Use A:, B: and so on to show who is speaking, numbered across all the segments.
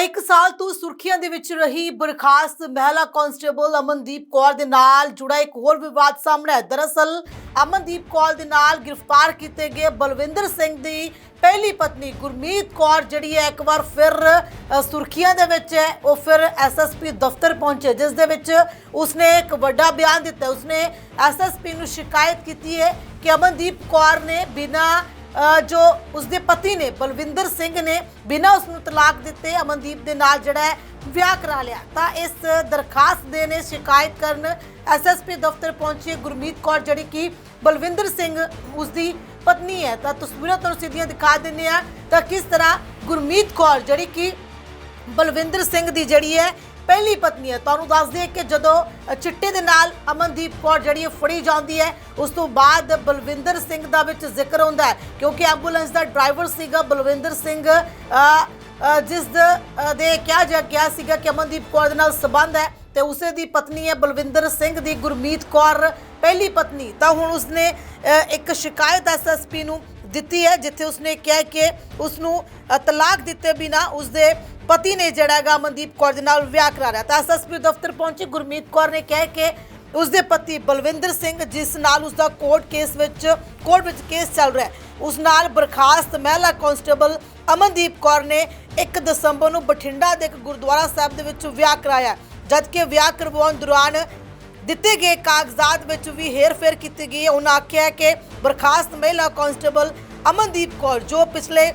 A: ਤਾਂ ਇੱਕ ਸਾਲ ਤੋਂ ਸੁਰਖੀਆਂ ਦੇ ਵਿੱਚ ਰਹੀ ਬਰਖਾਸਤ ਮਹਿਲਾ ਕਾਂਸਟੇਬਲ ਅਮਨਦੀਪ ਕੌਰ ਦੇ ਨਾਲ ਜੁੜਾ ਇੱਕ ਹੋਰ ਵਿਵਾਦ ਸਾਹਮਣੇ ਹੈ ਦਰਅਸਲ, ਅਮਨਦੀਪ ਕੌਰ ਦੇ ਨਾਲ ਗ੍ਰਿਫਤਾਰ ਕੀਤੇ ਗਏ ਬਲਵਿੰਦਰ ਸਿੰਘ ਦੀ ਪਹਿਲੀ ਪਤਨੀ ਗੁਰਮੀਤ ਕੌਰ, ਜਿਹੜੀ ਹੈ, ਇੱਕ ਵਾਰ ਫਿਰ ਸੁਰਖੀਆਂ ਦੇ ਵਿੱਚ ਹੈ। ਉਹ ਫਿਰ ਐਸਐਸਪੀ ਦਫ਼ਤਰ ਪਹੁੰਚੇ, ਜਿਸ ਦੇ ਵਿੱਚ ਉਸਨੇ ਇੱਕ ਵੱਡਾ ਬਿਆਨ ਦਿੱਤਾ। ਉਸਨੇ ਐਸਐਸਪੀ ਨੂੰ ਸ਼ਿਕਾਇਤ ਕੀਤੀ ਹੈ ਕਿ ਅਮਨਦੀਪ ਕੌਰ ਨੇ ਬਿਨਾਂ ਜੋ ਉਸਦੇ ਪਤੀ ਨੇ, ਬਲਵਿੰਦਰ ਸਿੰਘ ਨੇ ਬਿਨਾਂ ਉਸ ਨੂੰ ਤਲਾਕ ਦਿੱਤੇ ਅਮਨਦੀਪ ਦੇ ਨਾਲ ਜਿਹੜਾ ਹੈ, ਵਿਆਹ ਕਰਾ ਲਿਆ। ਤਾਂ ਇਸ ਦਰਖਾਸਤ ਦੇ ਨੇ ਸ਼ਿਕਾਇਤ ਕਰਨ ਐਸਐਸਪੀ ਦਫ਼ਤਰ ਪਹੁੰਚੀ ਗੁਰਮੀਤ ਕੌਰ, ਜਿਹੜੀ ਕਿ ਬਲਵਿੰਦਰ ਸਿੰਘ ਉਸਦੀ ਪਤਨੀ ਹੈ। ਤਾਂ ਤਸਵੀਰਾਂ ਤੁਹਾਨੂੰ ਸਿੱਧੀਆਂ ਦਿਖਾ ਦਿੰਦੇ ਆ ਤਾਂ ਕਿਸ ਤਰ੍ਹਾਂ ਗੁਰਮੀਤ ਕੌਰ, ਜਿਹੜੀ ਕਿ ਬਲਵਿੰਦਰ ਸਿੰਘ ਦੀ ਜਿਹੜੀ ਹੈ ਪਹਿਲੀ ਪਤਨੀ ਹੈ। ਤੁਹਾਨੂੰ ਦੱਸ ਦਈਏ ਕਿ ਜਦੋਂ ਚਿੱਟੇ ਦੇ ਨਾਲ ਅਮਨਦੀਪ ਕੌਰ ਜਿਹੜੀ ਹੈ ਫੜੀ ਜਾਂਦੀ ਹੈ, ਉਸ ਤੋਂ ਬਾਅਦ ਬਲਵਿੰਦਰ ਸਿੰਘ ਦਾ ਵਿੱਚ ਜ਼ਿਕਰ ਹੁੰਦਾ ਹੈ। ਕਿਉਂਕਿ ਐਂਬੂਲੈਂਸ ਦਾ ਡਰਾਈਵਰ ਸੀਗਾ ਬਲਵਿੰਦਰ ਸਿੰਘ ਜਿਸ ਦੇ ਕਿਹਾ ਜਾ ਗਿਆ ਸੀਗਾ ਕਿ ਅਮਨਦੀਪ ਕੌਰ ਦੇ ਨਾਲ ਸਬੰਧ ਹੈ ਤੇ ਉਸੇ ਦੀ ਪਤਨੀ ਹੈ ਬਲਵਿੰਦਰ ਸਿੰਘ ਦੀ ਗੁਰਮੀਤ ਕੌਰ। ਪਹਿਲੀ ਪਤਨੀ, ਤਾਂ ਹੁਣ ਉਸਨੇ ਇੱਕ ਸ਼ਿਕਾਇਤ ਐਸਐਸਪੀ ਨੂੰ ਦਿੱਤੀ ਹੈ, ਜਿੱਥੇ ਉਸਨੇ ਕਿਹਾ ਕਿ ਉਸ ਨੂੰ ਤਲਾਕ ਦਿੱਤੇ ਬਿਨਾ ਉਸਦੇ ਪਤੀ ਨੇ ਜਿਹੜਾ ਹੈਗਾ ਅਮਨਦੀਪ ਕੌਰ ਦੇ ਨਾਲ ਵਿਆਹ ਕਰਾ ਲਿਆ। ਤਾਂ ਐਸਐਸਪੀ ਦਫ਼ਤਰ ਪਹੁੰਚੀ, ਗੁਰਮੀਤ ਕੌਰ ਨੇ ਕਿਹਾ ਕਿ ਉਸਦੇ ਪਤੀ ਬਲਵਿੰਦਰ ਸਿੰਘ, ਜਿਸ ਨਾਲ ਉਸਦਾ ਕੋਰਟ ਕੇਸ ਵਿੱਚ, ਕੋਰਟ ਵਿੱਚ ਕੇਸ ਚੱਲ ਰਿਹਾ ਹੈ, ਉਸ ਨਾਲ ਬਰਖਾਸਤ ਮਹਿਲਾ ਕਾਂਸਟੇਬਲ ਅਮਨਦੀਪ ਕੌਰ ਨੇ 1 ਦਸੰਬਰ ਨੂੰ ਬਠਿੰਡਾ ਦੇ ਇੱਕ ਗੁਰਦੁਆਰਾ ਸਾਹਿਬ ਦੇ ਵਿੱਚ ਵਿਆਹ ਕਰਾਇਆ। ਜਦਕਿ ਵਿਆਹ ਕਰਵਾਉਣ ਦੌਰਾਨ ਦਿੱਤੇ ਗਏ ਕਾਗਜ਼ਾਤ ਵਿੱਚ ਵੀ ਹੇਰ-ਫੇਰ ਕੀਤੀ ਗਈ ਹੈ। ਉਹਨਾਂ ਆਖਿਆ ਕਿ ਬਰਖਾਸਤ ਮਹਿਲਾ ਕਾਂਸਟੇਬਲ ਅਮਨਦੀਪ ਕੌਰ, ਜੋ ਪਿਛਲੇ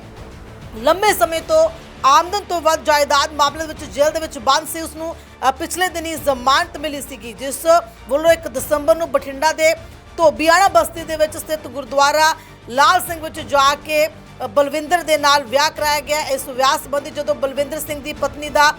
A: ਲੰਬੇ ਸਮੇਂ ਤੋਂ ਆਮਦਨ ਤੋਂ ਵੱਧ ਜਾਇਦਾਦ ਮਾਮਲੇ ਵਿੱਚ ਜੇਲ੍ਹ ਦੇ ਵਿੱਚ ਬੰਦ ਸੀ ਉਸ ਨੂੰ ਪਿਛਲੇ ਦਿਨੀ ਜ਼ਮਾਨਤ ਮਿਲੀ ਸੀਗੀ, ਜਿਸ ਵੱਲੋਂ 1 ਦਸੰਬਰ ਨੂੰ ਬਠਿੰਡਾ ਦੇ ਧੋਬੀਆਣਾ ਬਸਤੀ ਦੇ ਵਿੱਚ ਸਥਿਤ ਗੁਰਦੁਆਰਾ ਲਾਲ ਸਿੰਘ ਵਿੱਚ ਜਾ ਕੇ ਬਲਵਿੰਦਰ ਦੇ ਨਾਲ ਵਿਆਹ ਕਰਾਇਆ ਗਿਆ। ਇਸ ਵਿਆਹ ਸੰਬੰਧੀ ਜਦੋਂ ਬਲਵਿੰਦਰ ਸਿੰਘ ਦੀ ਪਤਨੀ ਦਾ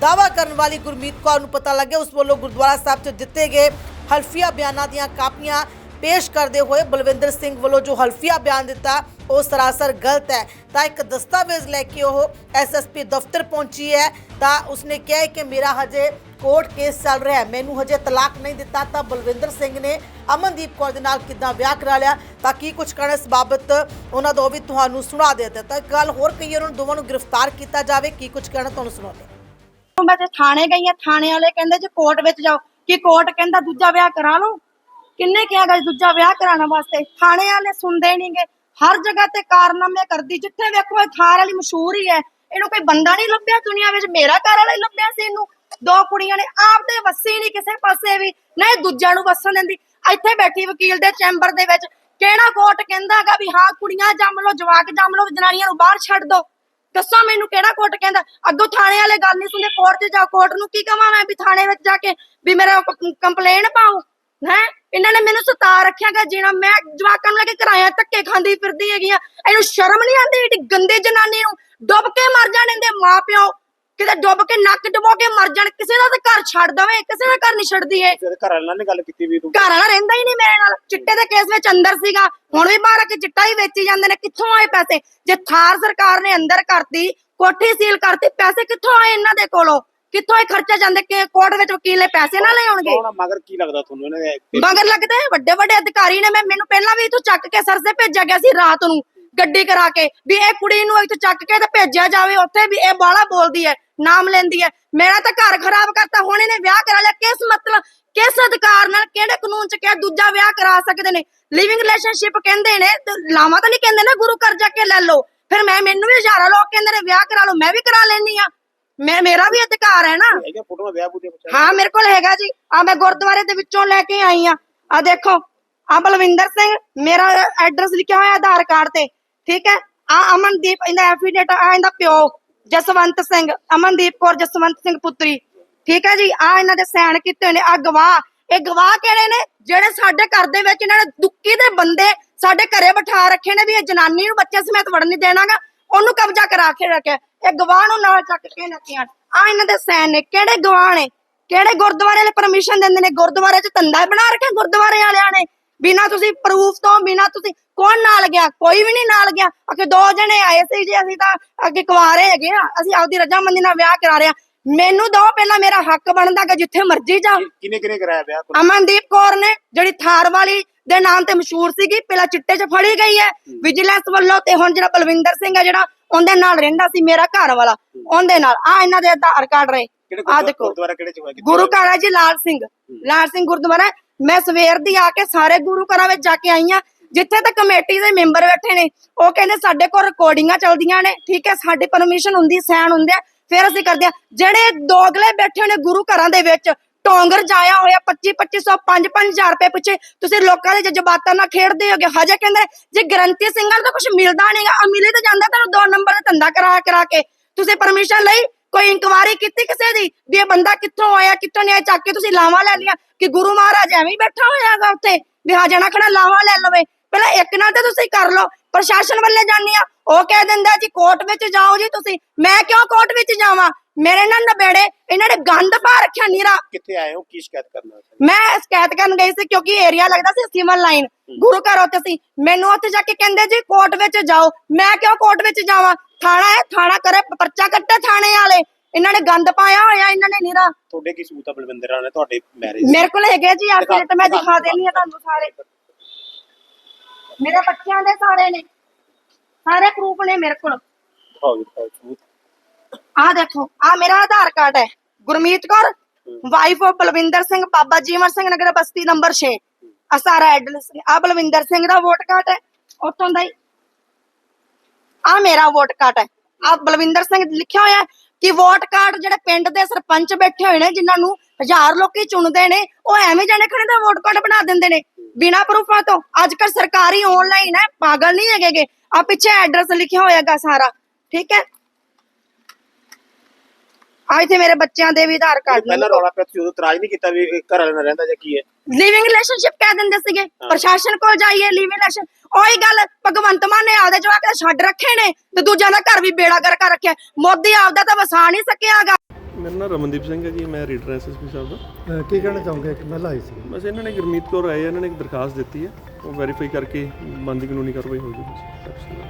A: ਦਾਵਾ ਕਰਨ ਵਾਲੀ ਗੁਰਮੀਤ ਕੌਰ ਨੂੰ ਪਤਾ ਲੱਗਿਆ, ਉਸ ਵੱਲੋਂ ਗੁਰਦੁਆਰਾ ਸਾਹਿਬ 'ਚ ਦਿੱਤੇ ਗਏ ਹਲਫੀਆ ਬਿਆਨਾਂ ਦੀਆਂ ਕਾਪੀਆਂ ਪੇਸ਼ ਕਰਦੇ ਹੋਏ ਬਲਵਿੰਦਰ ਸਿੰਘ ਵੱਲੋਂ ਜੋ ਹਲਫੀਆ ਬਿਆਨ ਦਿੱਤਾ, ਉਹ ਸਰਾਸਰ ਗਲਤ ਹੈ। ਤਾਂ ਇੱਕ ਦਸਤਾਵੇਜ਼ ਲੈ ਕੇ ਉਹ ਐਸਐਸਪੀ ਦਫ਼ਤਰ ਪਹੁੰਚੀ ਹੈ। ਤਾਂ ਉਸਨੇ ਕਿਹਾ ਕਿ ਮੇਰਾ ਹਜੇ ਕੋਰਟ ਕੇਸ ਚੱਲ ਰਿਹਾ ਹੈ। ਮੈਨੂੰ ਹਜੇ ਤਲਾਕ ਨਹੀਂ ਦਿੱਤਾ, ਤਾਂ ਬਲਵਿੰਦਰ ਸਿੰਘ ਨੇ ਅਮਨਦੀਪ ਕੌਰ ਦੇ ਨਾਲ ਕਿੱਦਾਂ ਵਿਆਹ ਕਰਾ ਲਿਆ, ਤਾਂ ਕੀ ਕੁਝ ਕਹਿਣਾ ਇਸ ਬਾਬਤ, ਉਹਨਾਂ ਦਾ ਉਹ ਵੀ ਤੁਹਾਨੂੰ ਸੁਣਾ ਦੇ ਦਿੱਤਾ। ਤਾਂ ਇੱਕ ਗੱਲ ਹੋਰ ਕਹੀਏ, ਉਹਨਾਂ ਨੂੰ ਦੋਵਾਂ ਨੂੰ ਗ੍ਰਿਫਤਾਰ ਕੀਤਾ ਜਾਵੇ, ਕੀ ਕੁਝ ਕਹਿਣਾ, ਤੁਹਾਨੂੰ ਸੁਣਾਉਂਦੇ ਹਾਂ।
B: ਮੈਂ ਤੇ ਥਾਣੇ ਗਈ ਆ, ਥਾਣੇ ਵਾਲੇ ਕਹਿੰਦੇ ਜੇ ਕੋਰਟ ਵਿੱਚ ਜਾਓ। ਕਿ ਕੋਰਟ ਕਹਿੰਦਾ ਦੂਜਾ ਵਿਆਹ ਕਰਾ ਲਓ। ਕਿੰਨੇ ਕਿਹਾ ਗਾ ਦੂਜਾ ਵਿਆਹ ਕਰਾਉਣ ਵਾਸਤੇ? ਥਾਣੇ ਵਾਲੇ ਸੁਣਦੇ ਨਹੀਂਗੇ ਹਰ ਜਗ੍ਹਾ ਤੇ ਕਾਰਨਾਮੇ ਕਰਦੀ, ਜਿੱਥੇ ਵੇਖੋ ਇਹ ਥਾਰ ਵਾਲੀ ਮਸ਼ਹੂਰ ਹੀ ਹੈ। ਇਹਨੂੰ ਕੋਈ ਬੰਦਾ ਨਹੀਂ ਲੱਭਿਆ ਦੁਨੀਆ ਵਿੱਚ, ਮੇਰਾ ਘਰ ਵਾਲਾ ਹੀ ਲੱਭਿਆ ਸੀ ਇਹਨੂੰ। ਦੋ ਕੁੜੀਆਂ ਨੇ ਆਪਦੇ ਵਸੀ ਨਹੀਂ ਕਿਸੇ ਪਾਸੇ ਵੀ, ਨਾ ਇਹ ਦੂਜਿਆਂ ਨੂੰ ਵੱਸਣ ਦਿੰਦੀ। ਇੱਥੇ ਬੈਠੀ ਵਕੀਲ ਦੇ ਚੈਂਬਰ ਦੇ ਵਿੱਚ, ਕਿਹੜਾ ਕੋਰਟ ਕਹਿੰਦਾਗਾ ਵੀ ਹਾਂ, ਕੁੜੀਆਂ ਜੰਮ ਲਓ, ਜਵਾਕ ਜੰਮ ਲਓ, ਜਨਾਨੀਆਂ ਨੂੰ ਬਾਹਰ ਛੱਡ ਦਿਓ ਦੱਸੋ ਮੈਨੂੰ ਕਿਹੜਾ ਕੋਰਟ ਕਹਿੰਦਾ? ਅੱਗੋਂ ਥਾਣੇ ਵਾਲੇ ਗੱਲ ਨਹੀਂ ਸੁਣਦੇ ਕੋਰਟ 'ਚ ਜਾ ਕੋਰਟ ਨੂੰ ਕੀ ਕਹਾਂ ਮੈਂ ਵੀ ਥਾਣੇ ਵਿੱਚ ਜਾ ਕੇ ਵੀ ਮੇਰਾ ਕੰਪਲੇਨ ਪਾਓ? ਹੈ? ਇਹਨਾਂ ਨੇ ਮੈਨੂੰ ਸਤਾ ਰੱਖਿਆਗਾ ਜੀਣਾ। ਮੈਂ ਜਵਾਕਾਂ ਨੂੰ ਲੈ ਕੇ ਕਿਰਾਇਆ ਧੱਕੇ ਖਾਂਦੀ ਫਿਰਦੀ ਹੈਗੀ ਆ। ਇਹਨੂੰ ਸ਼ਰਮ ਨਹੀਂ ਆਉਂਦੀ ਏਡੀ ਗੰਦੀ ਜਨਾਨੀ ਨੂੰ? ਡੁੱਬ ਕੇ ਮਰ ਜਾਣ ਇਹਦੇ ਮਾਪਿਓ। ਕਿਤੇ ਡੁੱਬ ਕੇ ਨੱਕ ਡੁਬੋ ਕੇ ਮਰ ਜਾਣ ਕਿਸੇ ਦਾ ਤਾਂ ਘਰ ਛੱਡ ਦਵੇ ਕਿਸੇ ਦਾ ਘਰ ਨਹੀਂ ਛੱਡਦੀ ਏ
C: ਤੇਰੇ ਘਰ ਵਾਲਿਆਂ ਨੇ ਗੱਲ ਕੀਤੀ ਵੀ ਤੂੰ।
B: ਘਰ ਵਾਲਾ ਰਹਿੰਦਾ ਹੀ ਨਹੀਂ ਮੇਰੇ ਨਾਲ। ਚਿੱਟੇ ਦੇ ਕੇਸ ਵਿੱਚ ਅੰਦਰ ਸੀਗਾ। ਹੁਣ ਵੀ ਬਾਹਰ ਆ ਕੇ ਚਿੱਟਾ ਹੀ ਵੇਚੀ ਜਾਂਦੇ ਨੇ। ਕਿੱਥੋਂ ਆਏ ਪੈਸੇ? ਜੇ ਥਾਰ ਸਰਕਾਰ ਨੇ ਅੰਦਰ ਕਰਤੀ ਕੋਠੀ ਸੀਲ ਕਰਤੀ ਪੈਸੇ ਕਿੱਥੋਂ ਆਏ ਇਹਨਾਂ ਦੇ ਕੋਲੋਂ? ਕਿੱਥੋਂ ਇਹ ਖਰਚੇ ਜਾਂਦੇ? ਕਿ ਕੋਰਟ ਵਿੱਚ ਵਕੀਲ ਨੇ ਪੈਸੇ ਨਾ ਲੈ ਆਉਣਗੇ?
C: ਕੌਣ ਆ? ਮਗਰ ਕੀ ਲੱਗਦਾ ਤੁਹਾਨੂੰ ਇਹਨਾਂ? ਦੇ
B: ਮਗਰ ਲੱਗਦੇ ਵੱਡੇ ਵੱਡੇ ਅਧਿਕਾਰੀ ਨੇ। ਮੈਂ ਮੈਨੂੰ ਪਹਿਲਾਂ ਵੀ ਇਥੋਂ ਚੱਕ ਕੇ ਸਰਸੇ ਭੇਜਿਆ ਗਿਆ ਸੀ ਰਾਤ ਨੂੰ। ਗੱਡੀ ਕਰਾ ਕੇ ਵੀ ਇਹ ਕੁੜੀ ਨੂੰ ਇੱਥੋਂ ਚੱਕ ਕੇ ਤੇ ਭੇਜਿਆ ਜਾਵੇ ਉੱਥੇ ਵੀ ਇਹ ਬਾਲਾ ਬੋਲਦੀ ਹੈ ਨਾਮ ਲੈਂਦੀ ਹੈ। ਮੇਰਾ ਤਾਂ ਘਰ ਖਰਾਬ ਕਰਤਾ ਹੁਣ ਇਹਨੇ ਵਿਆਹ ਕਰਾ ਲਿਆ ਕਿਸ ਮਤਲਬ ਕਿਸ ਅਧਿਕਾਰ ਨਾਲ ਕਿਹੜੇ ਕਾਨੂੰਨ ਚ ਕਿਹਾ ਦੂਜਾ ਵਿਆਹ ਕਰਾ ਸਕਦੇ ਨੇ? ਲਿਵਿੰਗ ਰਿਲੇਸ਼ਨਸ਼ਿਪ ਕਹਿੰਦੇ ਨੇ ਲਾਵਾਂ ਤਾਂ ਨਹੀਂ ਕਹਿੰਦੇ ਨਾ ਗੁਰੂ ਘਰ ਜਾ ਕੇ ਲੈ ਲਓ। ਫਿਰ ਮੈਂ ਮੈਨੂੰ ਵੀ ਹਜ਼ਾਰਾਂ ਲੋਕ ਕਹਿੰਦੇ ਨੇ ਵਿਆਹ ਕਰਾ ਲਓ ਮੈਂ ਵੀ ਕਰਾ ਲੈਣੀ ਆ ਮੈਂ ਮੇਰਾ ਵੀ ਅਧਿਕਾਰ ਹੈ ਨਾ।
C: ਹੈਗਾ ਫੋਟੋਆਂ ਵਿਆਹ ਬੂਦੇ ਬੱਚਾ
B: ਹਾਂ ਮੇਰੇ ਕੋਲ ਹੈਗਾ ਜੀ। ਆ ਮੈਂ ਗੁਰਦੁਆਰੇ ਦੇ ਵਿੱਚੋਂ ਲੈ ਕੇ ਆਈ ਆ ਆ ਦੇਖੋ ਆ ਬਲਵਿੰਦਰ ਸਿੰਘ ਮੇਰਾ ਐਡਰੈਸ ਲਿਖਿਆ ਹੋਇਆ ਆਧਾਰ ਕਾਰਡ ਤੇ। ਠੀਕ ਹੈ? ਆ ਅਮਨਦੀਪ, ਇਹਦਾ ਐਫੀਡੇਟ ਆ ਇਹਦਾ ਪਿਓ, ਜਸਵੰਤ ਸਿੰਘ, ਅਮਨਦੀਪ ਕੌਰ, ਜਸਵੰਤ ਸਿੰਘ ਪੁੱਤਰੀ। ਠੀਕ ਹੈ ਜੀ? ਆ ਇਹਨਾਂ ਦੇ ਸਾਈਨ ਕੀਤੇ ਹੋਏ ਨੇ ਆ ਗਵਾਹ। ਇਹ ਗਵਾਹ ਕਿਹੜੇ ਨੇ? ਜਿਹੜੇ ਸਾਡੇ ਘਰ ਦੇ ਵਿੱਚ ਇਹਨਾਂ ਨੇ ਦੁੱਕੀ ਦੇ ਬੰਦੇ ਸਾਡੇ ਘਰੇ ਬਿਠਾ ਰੱਖੇ ਨੇ ਵੀ ਇਹ ਜਨਾਨੀ ਨੂੰ ਬੱਚੇ ਸਮੇਤ ਵੜਨ ਨਹੀਂ ਦੇਣਾਗਾ। ਉਹਨੂੰ ਕਬਜ਼ਾ ਕਰਾ ਕੇ ਰੱਖਿਆ। ਇਹ ਗਵਾਹ ਨੂੰ ਨਾਲ ਚੱਕ ਕੇ ਨੱਤੀਆਂ ਆ ਇਹਨਾਂ ਦੇ ਸਾਈਨ ਨੇ। ਕਿਹੜੇ ਗਵਾਹ ਨੇ? ਕਿਹੜੇ ਗੁਰਦੁਆਰੇ ਵਾਲੇ ਪਰਮਿਸ਼ਨ ਦਿੰਦੇ ਨੇ? ਗੁਰਦੁਆਰੇ 'ਚ ਧੰਦਾ ਬਣਾ ਰੱਖਿਆ ਗੁਰਦੁਆਰੇ ਵਾਲਿਆਂ ਨੇ? ਬਿਨਾ ਤੁਸੀਂ ਪ੍ਰੂਫ ਤੋਂ, ਬਿਨਾ ਤੁਸੀਂ ਕੌਣ ਨਾਲ ਗਿਆ? ਕੋਈ ਵੀ ਨਹੀਂ ਨਾਲ ਗਿਆ। ਅਕੇ ਦੋ ਜਣੇ ਆਏ ਸੀ ਜੀ ਅਸੀਂ ਤਾਂ ਅੱਗੇ ਕੁਆਰੇ ਹੈਗੇ ਆ। ਅਸੀਂ ਆਪਦੀ ਰਜਾਮੰਦੀ ਨਾਲ ਵਿਆਹ ਕਰਾ ਰਹੇ ਆ ਮੈਨੂੰ ਦੋ ਪਹਿਲਾਂ ਮੇਰਾ ਹੱਕ ਬਣਦਾ ਕਿ ਜਿੱਥੇ ਮਰਜ਼ੀ ਜਾ
C: ਕਿਨੇ ਕਿਨੇ ਕਰਾਇਆ ਵਿਆਹ ਕੁੜੀ?
B: ਅਮਨਦੀਪ ਕੌਰ ਨੇ ਜਿਹੜੀ ਥਾਰ ਵਾਲੀ ਦੇ ਨਾਮ ਤੇ ਮਸ਼ਹੂਰ ਸੀਗੀ ਪਹਿਲਾਂ ਚਿੱਟੇ 'ਚ ਫੜੀ ਗਈ ਹੈ। ਵਿਜੀਲੈਂਸ ਵੱਲੋਂ ਤੇ ਹੁਣ ਜਿਹੜਾ ਬਲਵਿੰਦਰ ਸਿੰਘ ਹੈ ਜਿਹੜਾ ਉਹਦੇ ਨਾਲ ਰਹਿੰਦਾ ਸੀ ਮੇਰਾ ਘਰ ਵਾਲਾ ਉਹਦੇ ਨਾਲ। ਆ ਇਹਨਾਂ ਦੇ ਆਧਾਰ ਕਾਰਡ ਰਹੇ।
C: ਕਿਹੜੇ
B: ਆ
C: ਗੁਰਦੁਆਰਾ-
B: ਦੇਖੋ।
C: ਗੁਰਦੁਆਰਾ ਕਿਹੜੇ ਚ ਹੋਇਆ? ਕਿੱਥੇ
B: ਗੁਰੂ? ਘਰ ਹੈ ਜੀ ਲਾਲ ਸਿੰਘ। ਲਾਲ ਸਿੰਘ ਗੁਰਦੁਆਰਾ ਹੈ। ਮੈਂ ਸਵੇਰ ਦੀ ਆ ਕੇ ਸਾਰੇ ਗੁਰੂ ਘਰਾਂ ਵਿੱਚ ਜਾ ਕੇ ਆਈ ਆ ਜਿੱਥੇ ਤੱਕ ਕਮੇਟੀ ਦੇ ਮੈਂਬਰ ਬੈਠੇ ਨੇ, ਉਹ ਕਹਿੰਦੇ ਸਾਡੇ ਕੋਲ ਰਿਕਾਰਡਿੰਗਾਂ ਚੱਲਦੀਆਂ ਨੇ, ਠੀਕ ਹੈ, ਸਾਡੀ ਪਰਮਿਸ਼ਨ ਹੁੰਦੀ ਸੈਨ ਹੁੰਦੇ ਆ, ਫਿਰ ਅਸੀਂ ਕਰਦੇ ਆ ਜਿਹੜੇ ਦੋਗਲੇ ਬੈਠੇ ਨੇ ਗੁਰੂ ਘਰਾਂ ਦੇ ਵਿੱਚ, ਟੋਂਗਰ ਜਾਇਆ ਹੋਇਆ 25 2500 5 5000 ਰੁਪਏ ਪਿੱਛੇ, ਤੁਸੀਂ ਲੋਕਾਂ ਦੇ ਜਜ਼ਬਾਤਾਂ ਨਾਲ ਖੇਡਦੇ ਹੋਗੇ, ਹਜੇ ਕਹਿੰਦੇ, ਜੇ ਗਰੰਟੀ ਸਿੰਘਾਂ ਨੂੰ ਤਾਂ ਕੁਝ ਮਿਲਦਾ ਨਹੀਂਗਾ ਆ ਮਿਲੇ ਤਾਂ ਜਾਂਦਾ ਤੁਹਾਨੂੰ ਦੋ ਨੰਬਰ ਦਾ ਧੰਦਾ ਕਰਾ ਕਰਾ ਕੇ। ਤੁਸੀਂ ਪਰਮਿਸ਼ਨ ਲਈ ਕੋਈ ਇਨਕੁਆਰੀ ਕੀਤੀ ਕਿਸੇ ਦੀ, ਵੀ ਇਹ ਬੰਦਾ ਕਿੱਥੋਂ ਆਇਆ, ਕਿੱਥੋਂ ਨਹੀਂ ਆਇਆ, ਚੱਕ ਕੇ ਤੁਸੀਂ ਲਾਵਾਂ ਲੈ ਲਿਆ ਕਿ ਗੁਰੂ ਮਹਾਰਾਜ ਐਵੇਂ ਹੀ ਬੈਠਾ ਹੋਇਆਗਾ ਉੱਥੇ, ਵੀ ਹਾਂ, ਜਣਾ ਖੜਾ ਲਾਵਾਂ ਲੈ ਲਵੇ। ਪਹਿਲਾਂ ਇੱਕ ਨਾਲ ਤੇ ਤੁਸੀਂ ਕਰ ਲਓ ਪ੍ਰਸ਼ਾਸਨ ਵੱਲੇ ਜਾਨੀ ਆ ਉਹ ਕਹਿ ਦਿੰਦਾ ਜੀ ਕੋਰਟ ਵਿੱਚ ਜਾਓ ਜੀ ਤੁਸੀਂ। ਮੈਂ ਕਿਉਂ ਕੋਰਟ ਵਿੱਚ ਜਾਵਾਂ? ਮੇਰੇ ਨਾਲ ਨਬੇੜੇ ਇਹਨਾਂ ਨੇ ਗੰਦ ਪਾ ਰੱਖਿਆ ਨੀਰਾ।
C: ਕਿੱਥੇ ਆਏ ਹੋ? ਕੀ ਸ਼ਿਕਾਇਤ ਕਰਨਾ
B: ਮੈਂ ਸ਼ਿਕਾਇਤ ਕਰਨ ਗਈ ਸੀ ਕਿਉਂਕਿ ਏਰੀਆ ਲੱਗਦਾ ਸੀ ਸਿਵਲ ਲਾਈਨ ਗੁਰੂ ਘਰ ਉੱਥੇ ਸੀ। ਮੈਨੂੰ ਉੱਥੇ ਜਾ ਕੇ ਕਹਿੰਦੇ ਜੀ ਕੋਰਟ ਵਿੱਚ ਜਾਓ। ਮੈਂ ਕਿਉਂ ਕੋਰਟ ਵਿੱਚ ਜਾਵਾਂ? ਥਾਣਾ ਹੈ ਥਾਣਾ ਕਰੇ ਪਰਚਾ ਕੱਟੇ ਥਾਣੇ ਵਾਲੇ। ਇਹਨਾਂ ਨੇ ਗੰਦ ਪਾਇਆ ਹੋਇਆ ਇਹਨਾਂ ਨੇ ਨੀਰਾ।
C: ਤੁਹਾਡੇ ਕੀ ਸਬੂਤ ਆ ਬਲਵਿੰਦਰ ਰਾਣਾ? ਤੁਹਾਡੇ ਮੈਰਿਜ
B: ਮੇਰੇ ਕੋਲ ਹੈਗੇ ਜੀ ਐਫੀਡੇਟ ਮੈਂ
C: ਦਿਖਾ
B: ਦੇਣੀ ਆ ਤੁਹਾਨੂੰ ਸਾਰੇ। ਮੇਰੇ ਬੱਚਿਆਂ ਦੇ ਸਾਰੇ ਨੇ। ਸਾਰੇ ਪ੍ਰੂਫ ਨੇ ਮੇਰੇ ਕੋਲ।
C: ਦਿਖਾਓ ਜੀ, ਦਿਖਾਓ ਸਬੂਤ
B: ਆਹ ਦੇਖੋ ਆਹ ਮੇਰਾ ਆਧਾਰ ਕਾਰਡ ਹੈ। ਗੁਰਮੀਤ ਕੌਰ ਵਾਈਫ ਆਫ ਬਲਵਿੰਦਰ ਸਿੰਘ ਬਾਬਾ ਜੀਵਨ ਸਿੰਘ ਨਗਰ ਬਸਤੀ ਨੰਬਰ 6 ਆ ਸਾਰਾ ਐਡਰੈਸ ਆ ਬਲਵਿੰਦਰ ਸਿੰਘ ਦਾ ਵੋਟ ਕਾਰਡ ਹੈ। ਉੱਥੋਂ ਦਾ ਹੀ। ਆ ਮੇਰਾ ਵੋਟ ਕਾਰਡ ਹੈ। ਆ ਬਲਵਿੰਦਰ ਸਿੰਘ ਲਿਖਿਆ ਹੋਇਆ ਕਿ ਵੋਟ ਕਾਰਡ ਜਿਹੜੇ ਪਿੰਡ ਦੇ ਸਰਪੰਚ ਬੈਠੇ ਹੋਏ ਨੇ ਜਿਨ੍ਹਾਂ ਨੂੰ ਹਜ਼ਾਰ ਲੋਕੀ ਚੁਣਦੇ ਨੇ ਉਹ ਐਵੇਂ ਜਾਣੇ ਖੜੇ ਦਾ ਵੋਟ ਕਾਰਡ ਬਣਾ ਦਿੰਦੇ ਨੇ। ਬਿਨਾ ਪ੍ਰੂਫਾਂ ਤੋਂ ਅੱਜ ਕੱਲ ਸਰਕਾਰੀ ਆਨਲਾਈਨ ਹੈ ਪਾਗਲ ਨਹੀਂ ਹੈਗੇਗੇ ਆ ਪਿੱਛੇ ਐਡਰੈਸ ਲਿਖਿਆ ਹੋਇਆਗਾ ਸਾਰਾ ਠੀਕ ਹੈ? ਆ ਇੱਥੇ ਮੇਰੇ ਬੱਚਿਆਂ ਦੇ ਵੀ ਆਧਾਰ ਕਾਰਡ ਨੇ
C: ਪਹਿਲਾਂ ਰੌਲਾ ਪਿਆ ਤੁਸੀਂ ਉਦੋਂ ਇਤਰਾਜ਼ ਨਹੀਂ ਕੀਤਾ ਵੀ ਇਹ ਘਰ ਵਾਲੇ ਨਾਲ ਰਹਿੰਦਾ ਜਾਂ ਕੀ ਹੈ।
B: ਲਿਵਿੰਗ ਰਿਲੇਸ਼ਨਸ਼ਿਪ ਕਹਿ ਦਿੰਦੇ ਸੀਗੇ। ਪ੍ਰਸ਼ਾਸਨ ਕੋਲ ਜਾਈਏ ਲਿਵਿੰਗ ਰਿਲੇਸ਼ਨ ਉਹੀ ਗੱਲ ਭਗਵੰਤ ਮਾਨ ਨੇ ਆਪਦੇ ਜਵਾਕ ਛੱਡ ਰੱਖੇ ਨੇ ਤੇ ਦੂਜਿਆਂ ਦਾ ਘਰ ਵੀ ਬੇੜਾ ਕਰ ਕਰ ਰੱਖਿਆ। ਮੋਦੀ ਆਪਦਾ ਤਾਂ ਵਸਾ ਨਹੀਂ ਸਕਿਆਗਾ।
D: ਮੇਰਾ ਨਾਮ ਰਮਨਦੀਪ ਸਿੰਘ ਹੈ ਜੀ ਮੈਂ ਰੀਡਰ ਐਸਐਸਪੀ ਸਾਹਿਬ ਦਾ।
E: ਅਹ ਕੀ ਕਹਿਣਾ ਚਾਹੋਗੇ? ਇੱਕ ਮਹਿਲਾ ਆਈ ਸੀ।
D: ਬਸ ਇਹਨਾਂ ਨੇ ਗੁਰਮੀਤ ਕੌਰ ਆਏ ਆ, ਇਹਨਾਂ ਨੇ ਇੱਕ ਦਰਖਾਸਤ ਦਿੱਤੀ ਹੈ ਉਹ ਵੈਰੀਫਾਈ ਕਰਕੇ ਬੰਦੀ ਕਾਨੂੰਨੀ ਕਾਰਵਾਈ ਹੋ ਜੂਗੀ।